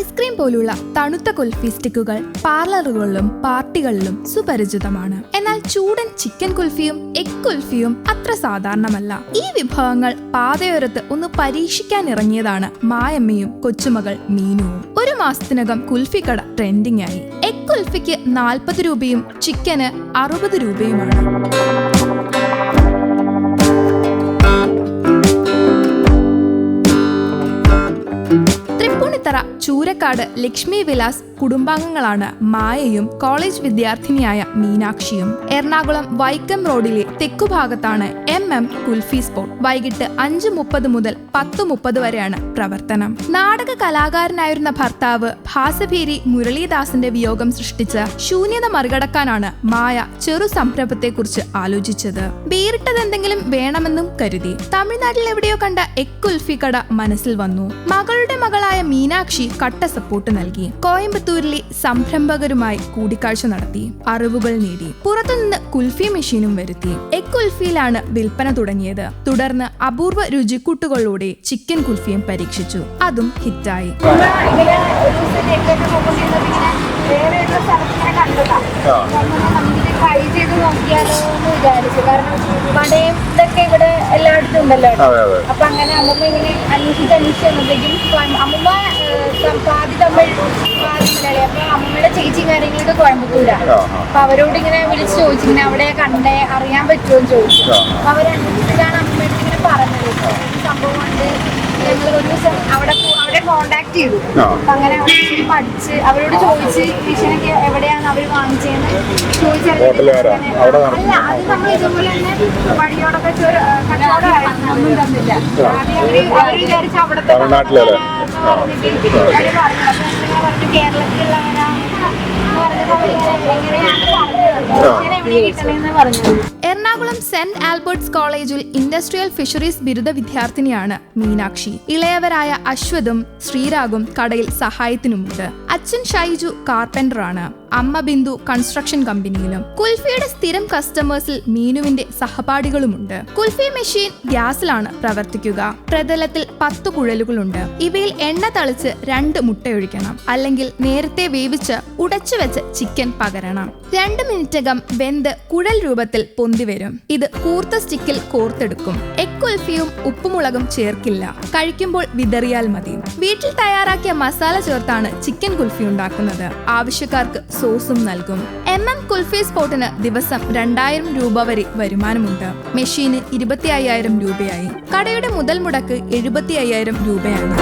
Ice cream പോലുള്ള തണുത്ത കുൽഫി സ്റ്റിക്കുകൾ പാർലറുകളിലും പാർട്ടികളിലും സുപരിചിതമാണ്. എന്നാൽ ചൂടൻ ചിക്കൻ കുൽഫിയും എഗ് കുൽഫിയും അത്ര സാധാരണമല്ല. ഈ വിഭവങ്ങൾ പാതയോരത്ത് ഒന്ന് പരീക്ഷിക്കാൻ ഇറങ്ങിയതാണ് മായമ്മയും കൊച്ചുമകൾ മീനുവും. ഒരു മാസത്തിനകം കുൽഫി കട ട്രെൻഡിംഗ് ആയി എഗ് കുൽഫിക്ക് നാൽപ്പത് രൂപയും ചിക്കന് അറുപത് രൂപയുമാണ്. തൃപ്പൂണിത്തറ ചൂരക്കാട് ലക്ഷ്മി വിലാസ് കുടുംബാംഗങ്ങളാണ് മായയും കോളേജ് വിദ്യാർത്ഥിനിയായ മീനാക്ഷിയും. എറണാകുളം വൈക്കം റോഡിലെ തെക്കുഭാഗത്താണ് എം എം കുൽഫി സ്പോട്ട്. വൈകിട്ട് അഞ്ച് മുപ്പത് മുതൽ പത്ത് മുപ്പത് വരെയാണ് പ്രവർത്തനം. നാടക കലാകാരനായിരുന്ന ഭർത്താവ് ഭാസഭേരി മുരളീദാസിന്റെ വിയോഗം സൃഷ്ടിച്ച ശൂന്യത മറികടക്കാനാണ് മായ ചെറു സംരംഭത്തെക്കുറിച്ച് ആലോചിച്ചത്. വേറിട്ടതെന്തെങ്കിലും വേണമെന്നും കരുതി. തമിഴ്നാട്ടിൽ എവിടെയോ കണ്ട എക്കുൽഫി കട മനസ്സിൽ വന്നു. മകളുടെ മകളായ മീനാക്ഷി കട്ട സപ്പോർട്ട് നൽകി. കോയമ്പത്തൂരിലെ സംരംഭകരുമായി കൂടിക്കാഴ്ച നടത്തി. അറിവുകൾ നേടി. പുറത്തുനിന്ന് കുൽഫി മെഷീനും വരുത്തി. എഗ് കുൽഫിയിലാണ് വിൽപ്പന തുടങ്ങിയത്. തുടർന്ന് അപൂർവ രുചിക്കൂട്ടുകളിലൂടെ ചിക്കൻ കുൽഫിയും പരീക്ഷിച്ചു. അതും ഹിറ്റായി. കണ്ടതാ നമുക്കിത് ട്രൈ ചെയ്ത് നോക്കിയാലോ എന്ന് വിചാരിച്ചു. കാരണം വടയും ഇതൊക്കെ ഇവിടെ എല്ലായിടത്തും ഉണ്ടല്ലോ അപ്പൊ അങ്ങനെ അമ്മമ്മ ഇങ്ങനെ അന്വേഷിച്ച് അന്വേഷിച്ച് വന്നപ്പോഴേക്കും അമ്മമ്മ പാതി തമിഴ് പാതി മലയാളി അപ്പൊ അമ്മമ്മയുടെ ചേച്ചി കാര്യങ്ങളൊക്കെ കോയമ്പത്തൂരാണ്. അപ്പൊ അവരോട് ഇങ്ങനെ വിളിച്ച് ചോദിച്ചു ഇങ്ങനെ അവിടെ കണ്ടേ അറിയാൻ പറ്റുമോ എന്ന് ചോദിച്ചു. അപ്പൊ അവരന്വേഷിച്ചിട്ടാണ് അമ്മമ്മയുടെ ഇങ്ങനെ പറഞ്ഞത്. സംഭവം ഉണ്ട്. ഞങ്ങൾ ഒരു ദിവസം അവിടെ അവിടെ കോണ്ടാക്ട് ചെയ്തു. അപ്പൊ അങ്ങനെ പഠിച്ച് അവരോട് ചോദിച്ച് മിഷനൊക്കെ എവിടെയാണ് അവർ വാങ്ങിച്ചതെന്ന് ഹോട്ടലുകാരാ? അവിടെ തമിഴ്നാട്ടിലല്ലേ? എറണാകുളം സെന്റ് ആൽബർട്ട്സ് കോളേജിൽ ഇൻഡസ്ട്രിയൽ ഫിഷറീസ് ബിരുദ വിദ്യാർത്ഥിനിയാണ് മീനാക്ഷി. ഇളയവരായ അശ്വതും ശ്രീരാഗും കടയിൽ സഹായത്തിനുമുണ്ട്. അച്ഛൻ ഷൈജു കാർപ്പന്ററാണ് അമ്മ ബിന്ദു കൺസ്ട്രക്ഷൻ കമ്പനിയിലും കുൽഫിയുടെ സ്ഥിരം കസ്റ്റമേഴ്സിൽ മീനുവിന്റെ സഹപാഠികളുമുണ്ട്. കുൽഫി മെഷീൻ ഗ്യാസിലാണ് പ്രവർത്തിക്കുക. പ്രതലത്തിൽ പത്ത് കുഴലുകളുണ്ട്. ഇവയിൽ എണ്ണ തളിച്ച് രണ്ട് മുട്ടയൊഴിക്കണം അല്ലെങ്കിൽ നേരത്തെ വേവിച്ച് ഉടച്ചു വെച്ച് ചിക്കൻ പകരണം. രണ്ട് മിനിറ്റകം വെന്ത് കുഴൽ രൂപത്തിൽ പൊന്തി വരും. ഇത് കൂർത്ത സ്റ്റിക്കിൽ കോർത്തെടുക്കും. എഗ് കുൽഫിയും ഉപ്പുമുളകും ചേർക്കില്ല. കഴിക്കുമ്പോൾ വിതറിയാൽ മതി. വീട്ടിൽ തയ്യാറാക്കിയ മസാല ചേർത്താണ് ചിക്കൻ കുൽഫി ഉണ്ടാക്കുന്നത്. ആവശ്യക്കാർക്ക് സോസും നൽകും. എം എം കുൽഫി സ്പോട്ടിന് ദിവസം രണ്ടായിരം രൂപ വരെ വരുമാനമുണ്ട്. മെഷീന് ഇരുപത്തി അയ്യായിരം രൂപയായി. കടയുടെ മുതൽ മുടക്ക് എഴുപത്തി അയ്യായിരം രൂപയാണ്.